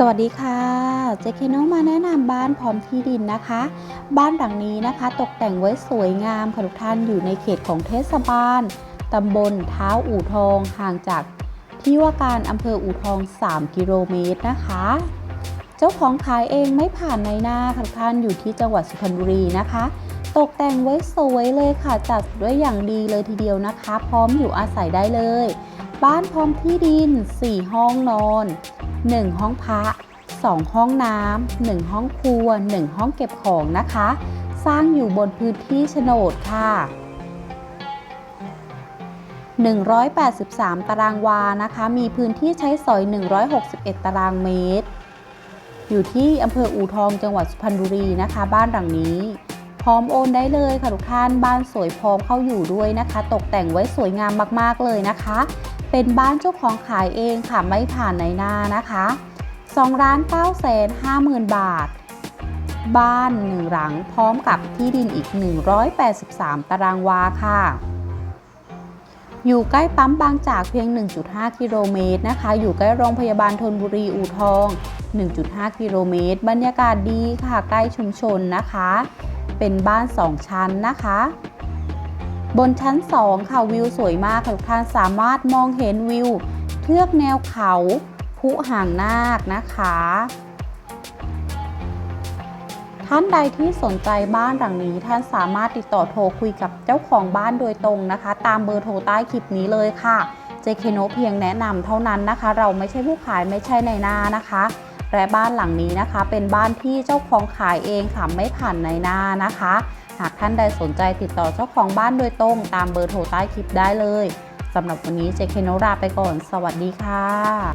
สวัสดีค่ะ เจเคโนมาแนะนำบ้านพร้อมที่ดินนะคะ บ้านหลังนี้นะคะ ตกแต่งไว้สวยงามค่ะทุกท่านอยู่ในเขตของเทศบาลตำบลเท้าอู่ทองห่างจากที่ว่าการอำเภออู่ทอง 3 กิโลเมตรนะคะ เจ้าของขายเองไม่ผ่านในหน้าค่ะทุกท่านอยู่ที่จังหวัดสุพรรณบุรีนะคะ ตกแต่งไว้สวยเลยค่ะจัดด้วยอย่างดีเลยทีเดียวนะคะ พร้อมอยู่อาศัยได้เลย บ้านพร้อมที่ดิน 4 ห้องนอน 1 ห้องพระ 2 ห้องน้ำ1 ห้องครัว 1 ห้องเก็บของนะคะ สร้างอยู่บนพื้นที่โฉนดค่ะ 183 ตารางวานะคะ มีพื้นที่ใช้สอย 161 ตารางเมตร อยู่ที่อำเภออู่ทองจังหวัดสุพรรณบุรีนะคะ บ้านหลังนี้พร้อมโอนได้เลยค่ะทุกท่าน บ้านสวยพร้อมเข้าอยู่ด้วยนะคะ ตกแต่งไว้สวยงามมากๆเลยนะคะ เป็นบ้านเจ้าของขายเองค่ะไม่ผ่านในหน้านะคะ2ล้าน9แสน5หมื่นบาท บ้านหนึ่งหลังพร้อมกับที่ดินอีก 183 ตารางวาค่ะ อยู่ใกล้ปั๊มบางจากเพียง 1.5 กิโลเมตรนะคะ อยู่ใกล้โรงพยาบาลธนบุรีอู่ทอง 1.5 กิโลเมตร บรรยากาศดีค่ะใกล้ชุมชนนะคะ เป็นบ้าน 2 ชั้นนะคะ บนชั้น 2 ค่ะวิวสวยมากค่ะทุกท่านสามารถมองเห็นวิว เทือกแนวเขาภูห่างนาคนะคะ ท่านใดที่สนใจบ้านหลังนี้ ท่านสามารถติดต่อโทรคุยกับเจ้าของบ้านโดยตรงนะคะ ตามเบอร์โทรใต้คลิปนี้เลยค่ะเจเคโนเพียงแนะนำเท่านั้นนะคะ เราไม่ใช่ผู้ขายไม่ใช่ในหน้านะคะ และบ้านหลังนี้นะคะ เป็นบ้านที่เจ้าของขายเองค่ะไม่ผ่านในหน้านะคะ หากท่านใดสนใจติดต่อเจ้าของบ้านโดยตรง ตามเบอร์โทรใต้คลิปได้เลยสำหรับวันนี้เจเคโนราไปก่อน สวัสดีค่ะ